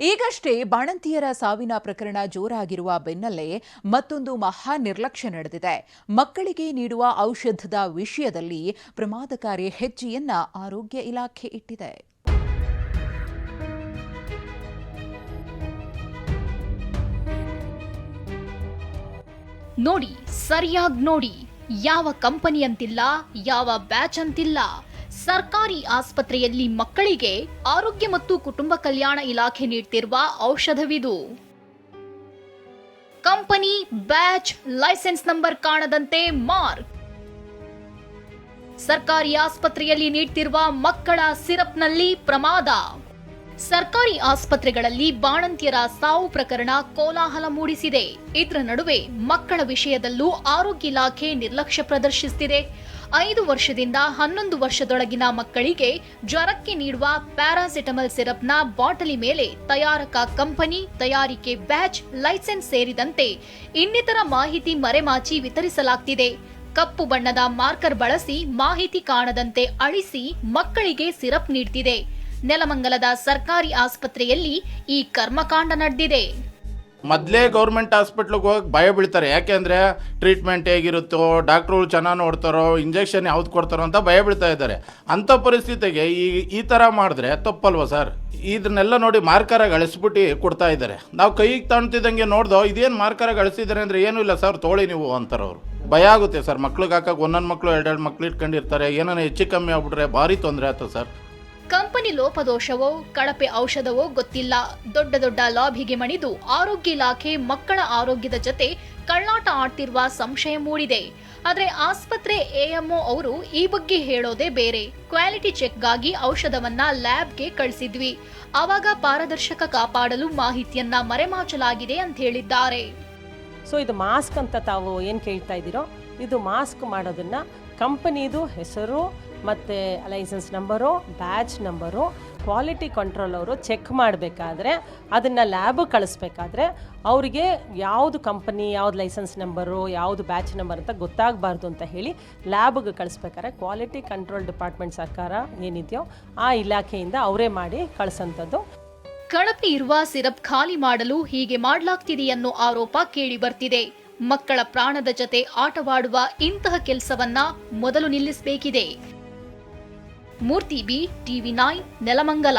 ಈಗಷ್ಟೇ ಬಾಣಂತಿಯರ ಸಾವಿನ ಪ್ರಕರಣ ಜೋರಾಗಿರುವ ಬೆನ್ನಲ್ಲೇ ಮತ್ತೊಂದು ಮಹಾ ನಿರ್ಲಕ್ಷ್ಯ ನಡೆದಿದೆ. ಮಕ್ಕಳಿಗೆ ನೀಡುವ ಔಷಧದ ವಿಷಯದಲ್ಲಿ ಪ್ರಮಾದಕಾರಿ ಹೆಜ್ಜೆಯನ್ನ ಆರೋಗ್ಯ ಇಲಾಖೆ ಇಟ್ಟಿದೆ. ನೋಡಿ, ಸರಿಯಾಗಿ ನೋಡಿ. ಯಾವ ಕಂಪನಿ ಅಂತಿಲ್ಲ ಯಾವ ಬ್ಯಾಚ್ ಅಂತಿಲ್ಲ. ಸರ್ಕಾರಿ ಆಸ್ಪತ್ರೆಯಲ್ಲಿ ಮಕ್ಕಳಿಗೆ ಆರೋಗ್ಯ ಮತ್ತು ಕುಟುಂಬ ಕಲ್ಯಾಣ ಇಲಾಖೆ ನೀಡ್ತಿರುವ ಔಷಧವಿದು. ಕಂಪನಿ ಬ್ಯಾಚ್ ಲೈಸೆನ್ಸ್ ನಂಬರ್ ಕಾಣದಂತೆ ಮಾರ್ಕ್. ಸರ್ಕಾರಿ ಆಸ್ಪತ್ರೆಯಲ್ಲಿ ನೀಡ್ತಿರುವ ಮಕ್ಕಳ ಸಿರಪ್ನಲ್ಲಿ ಪ್ರಮಾದ. ಸರ್ಕಾರಿ ಆಸ್ಪತ್ರೆಗಳಲ್ಲಿ ಬಾಣಂತಿಯರ ಸಾವು ಪ್ರಕರಣ ಕೋಲಾಹಲ ಮೂಡಿಸಿದೆ. ಇದರ ನಡುವೆ ಮಕ್ಕಳ ವಿಷಯದಲ್ಲೂ ಆರೋಗ್ಯ ಇಲಾಖೆ ನಿರ್ಲಕ್ಷ್ಯ ಪ್ರದರ್ಶಿಸುತ್ತಿದೆ. ಐದು ವರ್ಷದಿಂದ ಹನ್ನೊಂದು ವರ್ಷದೊಳಗಿನ ಮಕ್ಕಳಿಗೆ ಜ್ವರಕ್ಕೆ ನೀಡುವ ಪ್ಯಾರಾಸಿಟಮಲ್ ಸಿರಪ್ನ ಬಾಟಲಿ ಮೇಲೆ ತಯಾರಕ ಕಂಪನಿ ತಯಾರಿಕೆ ಬ್ಯಾಚ್ ಲೈಸೆನ್ಸ್ ಸೇರಿದಂತೆ ಇನ್ನಿತರ ಮಾಹಿತಿ ಮರೆಮಾಚಿ ವಿತರಿಸಲಾಗ್ತಿದೆ. ಕಪ್ಪು ಬಣ್ಣದ ಮಾರ್ಕರ್ ಬಳಸಿ ಮಾಹಿತಿ ಕಾಣದಂತೆ ಅಳಿಸಿ ಮಕ್ಕಳಿಗೆ ಸಿರಪ್ ನೀಡ್ತಿದೆ. ನೆಲಮಂಗಲದ ಸರ್ಕಾರಿ ಆಸ್ಪತ್ರೆಯಲ್ಲಿ ಈ ಕರ್ಮಕಾಂಡ ನಡೆದಿದೆ. ಮೊದಲೇ ಗೌರ್ಮೆಂಟ್ ಹಾಸ್ಪಿಟ್ಲಿಗೆ ಹೋಗಿ ಭಯ ಬೀಳ್ತಾರೆ. ಯಾಕೆಂದರೆ ಟ್ರೀಟ್ಮೆಂಟ್ ಹೇಗಿರುತ್ತೋ ಡಾಕ್ಟ್ರು ಚೆನ್ನಾಗಿ ನೋಡ್ತಾರೋ, ಇಂಜೆಕ್ಷನ್ ಯಾವ್ದು ಕೊಡ್ತಾರೋ ಅಂತ ಭಯ ಬೀಳ್ತಾ ಇದ್ದಾರೆ. ಅಂಥ ಪರಿಸ್ಥಿತಿಗೆ ಈ ಈ ಥರ ಮಾಡಿದ್ರೆ ತಪ್ಪಲ್ವ ಸರ್? ಇದನ್ನೆಲ್ಲ ನೋಡಿ ಮಾರ್ಕರಾಗಿ ಅಳಿಸ್ಬಿಟ್ಟು ಕೊಡ್ತಾ ಇದ್ದಾರೆ. ನಾವು ಕೈಗೆ ತಾಣ್ತಿದ್ದಂಗೆ ನೋಡ್ದೋ, ಇದೇನು ಮಾರ್ಕರಾಗಿ ಅಳಿಸಿದ್ದಾರೆ ಅಂದರೆ ಏನೂ ಇಲ್ಲ ಸರ್, ತೋಳಿ ನೀವು ಅಂತಾರೆ ಭಯ ಆಗುತ್ತೆ ಸರ್. ಮಕ್ಳಿಗೆ ಹಾಕಕ್ಕೆ ಒಂದೊಂದು ಮಕ್ಕಳು ಎರಡೆರಡು ಮಕ್ಳು ಇಟ್ಕೊಂಡಿರ್ತಾರೆ. ಏನಾನ ಹೆಚ್ಚು ಕಮ್ಮಿ ಆಗ್ಬಿಟ್ರೆ ಭಾರಿ ತೊಂದರೆ ಆಯ್ತು ಸರ್. ಕಂಪನಿ ಲೋಪದೋಷವೋ, ಕಳಪೆ ಔಷಧವೋ ಗೊತ್ತಿಲ್ಲ. ದೊಡ್ಡ ದೊಡ್ಡ ಲಾಭಿಗೆ ಮಣಿದು ಆರೋಗ್ಯ ಇಲಾಖೆ ಮಕ್ಕಳ ಆರೋಗ್ಯದ ಜೊತೆ ಕಳ್ಳಾಟ ಆಡ್ತಿರುವ ಸಂಶಯ ಮೂಡಿದೆ. ಆದರೆ ಆಸ್ಪತ್ರೆ ಎಎಂಒ ಅವರು ಈ ಬಗ್ಗೆ ಹೇಳೋದೇ ಬೇರೆ. ಕ್ವಾಲಿಟಿ ಚೆಕ್ಗಾಗಿ ಔಷಧವನ್ನ ಲ್ಯಾಬ್ಗೆ ಕಳಿಸಿದ್ವಿ. ಆವಾಗ ಪಾರದರ್ಶಕ ಕಾಪಾಡಲು ಮಾಹಿತಿಯನ್ನ ಮರೆಮಾಚಲಾಗಿದೆ ಅಂತ ಹೇಳಿದ್ದಾರೆ. ಸೊ ಇದು ಮಾಸ್ಕ್ ಅಂತ ತಾವು ಏನು ಕೇಳ್ತಾ ಇದ್ದೀರೋ, ಇದು ಮಾಸ್ಕ್ ಮಾಡೋದನ್ನ ಕಂಪನಿದು ಹೆಸರು ಮತ್ತು license number batch number quality control ಅವರು ಚೆಕ್ ಮಾಡಬೇಕಾದ್ರೆ ಅದನ್ನು ಲ್ಯಾಬ್ ಕಳಿಸ್ಬೇಕಾದ್ರೆ ಅವರಿಗೆ ಯಾವುದು ಕಂಪನಿ ಯಾವ್ದು ಲೈಸೆನ್ಸ್ ನಂಬರು ಯಾವುದು ಬ್ಯಾಚ್ ನಂಬರ್ ಅಂತ ಗೊತ್ತಾಗಬಾರ್ದು ಅಂತ ಹೇಳಿ ಲ್ಯಾಬ್ಗೆ ಕಳಿಸ್ಬೇಕಾದ್ರೆ ಕ್ವಾಲಿಟಿ ಕಂಟ್ರೋಲ್ ಡಿಪಾರ್ಟ್ಮೆಂಟ್ ಸರ್ಕಾರ ಏನಿದೆಯೋ ಆ ಇಲಾಖೆಯಿಂದ ಅವರೇ ಮಾಡಿ ಕಳಿಸೋಂಥದ್ದು ಕಳಪೆ ಇರುವ ಸಿರಪ್ ಖಾಲಿ ಮಾಡಲು ಹೀಗೆ ಮಾಡಲಾಗ್ತಿದೆ ಅನ್ನೋ ಆರೋಪ ಕೇಳಿ ಬರ್ತಿದೆ. ಮಕ್ಕಳ ಪ್ರಾಣದ ಜತೆ ಆಟವಾಡುವ ಇಂತಹ ಕೆಲಸವನ್ನ ಮೊದಲು ನಿಲ್ಲಿಸಬೇಕಿದೆ. Murthy B TV nine Nelamangala.